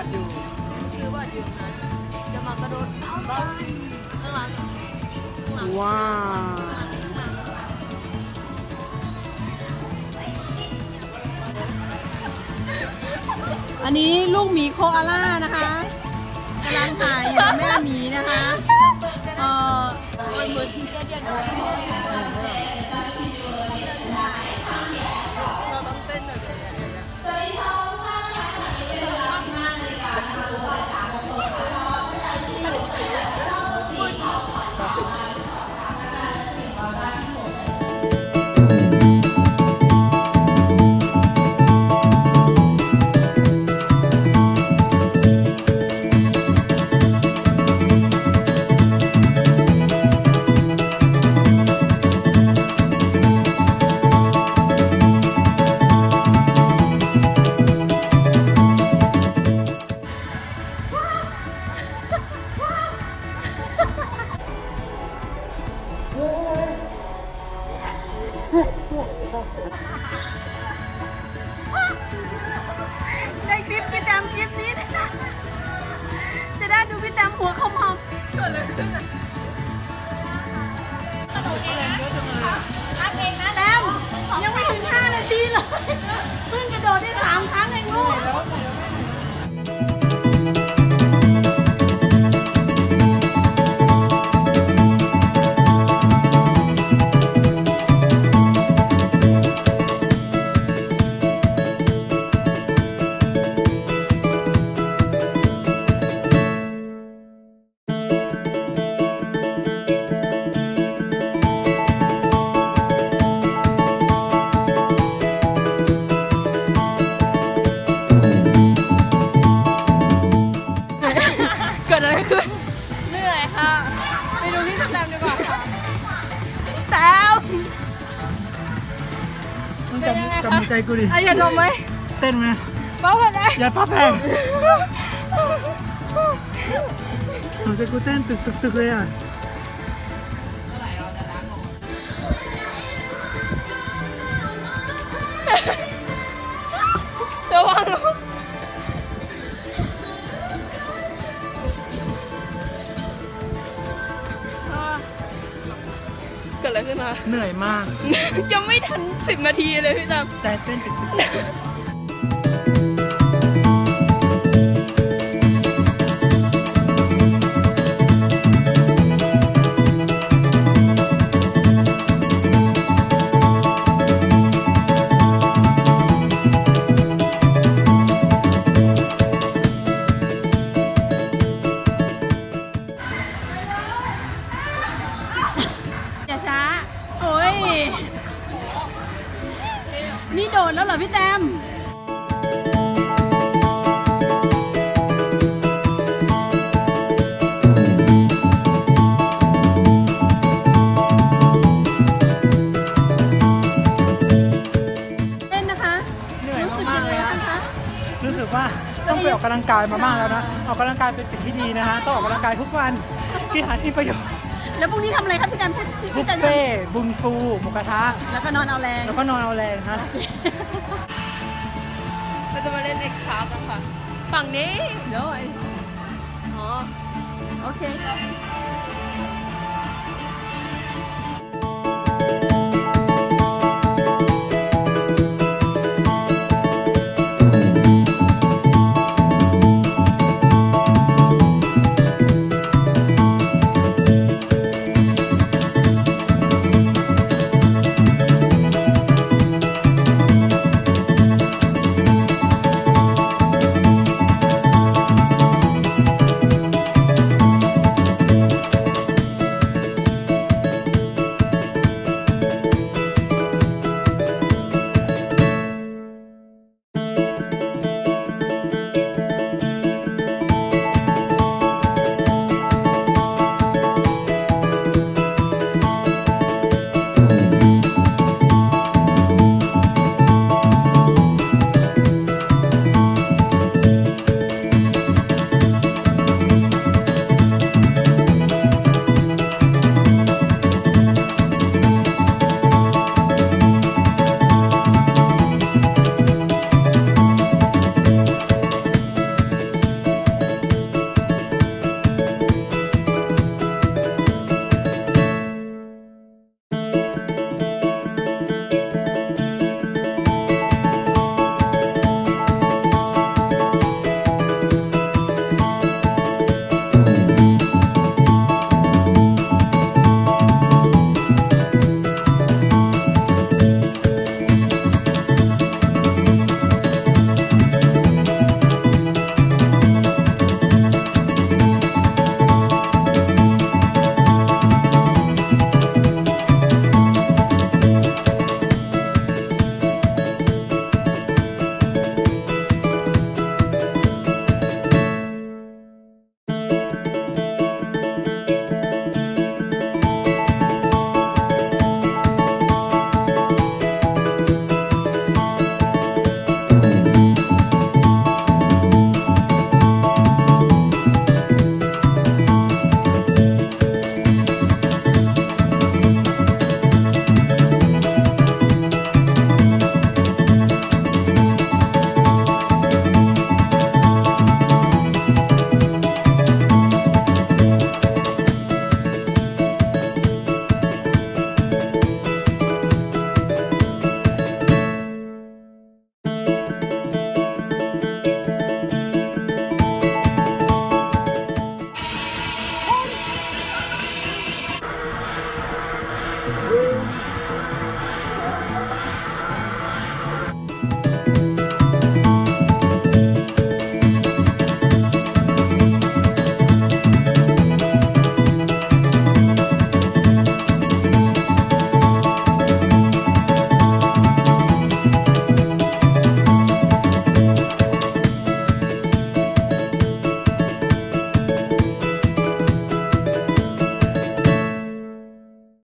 บัตรอยู่ซื้อบัตรอยู่นะจะมากระโดดข้างหลังข้างหลังว้าวอันนี้ลูกหมีโคอาล่านะคะ หัวเขามอมเกิดอะไรขึ้นอะแตมยัง จำคะจำใจกูดิไอ้ยาดมไหมเต้นไหมเป้าแบบไหนอย่าพับแพงทำใจกูเต้นตึกตึกตึกเลยอะระ ดอะไรขึ้นมาเหนื่อยมาก ยังไม่ทันสิบนาทีเลยพี่แตมใจเต้นตึก รู้สึกว่าต้องไปออกกำลังกายมามากแล้วนะออกกำลังกายเป็นสิ่งที่ดีนะฮะต้องออกกำลังกายทุกวันกินอาหารที่ประโยชน์แล้วพรุ่งนี้ทำอะไรครับพี่แตมบุพี่ฟแตมทเฟ่ต์บุญฟูหมูกระทะำแล้วก็นอนเอาแรงแล้วก็นอนเอาแรงฮะเราจะมาเล่น X Park กันค่ะฝั่งนี้เดี๋ยวไอ้อ๋อโอเค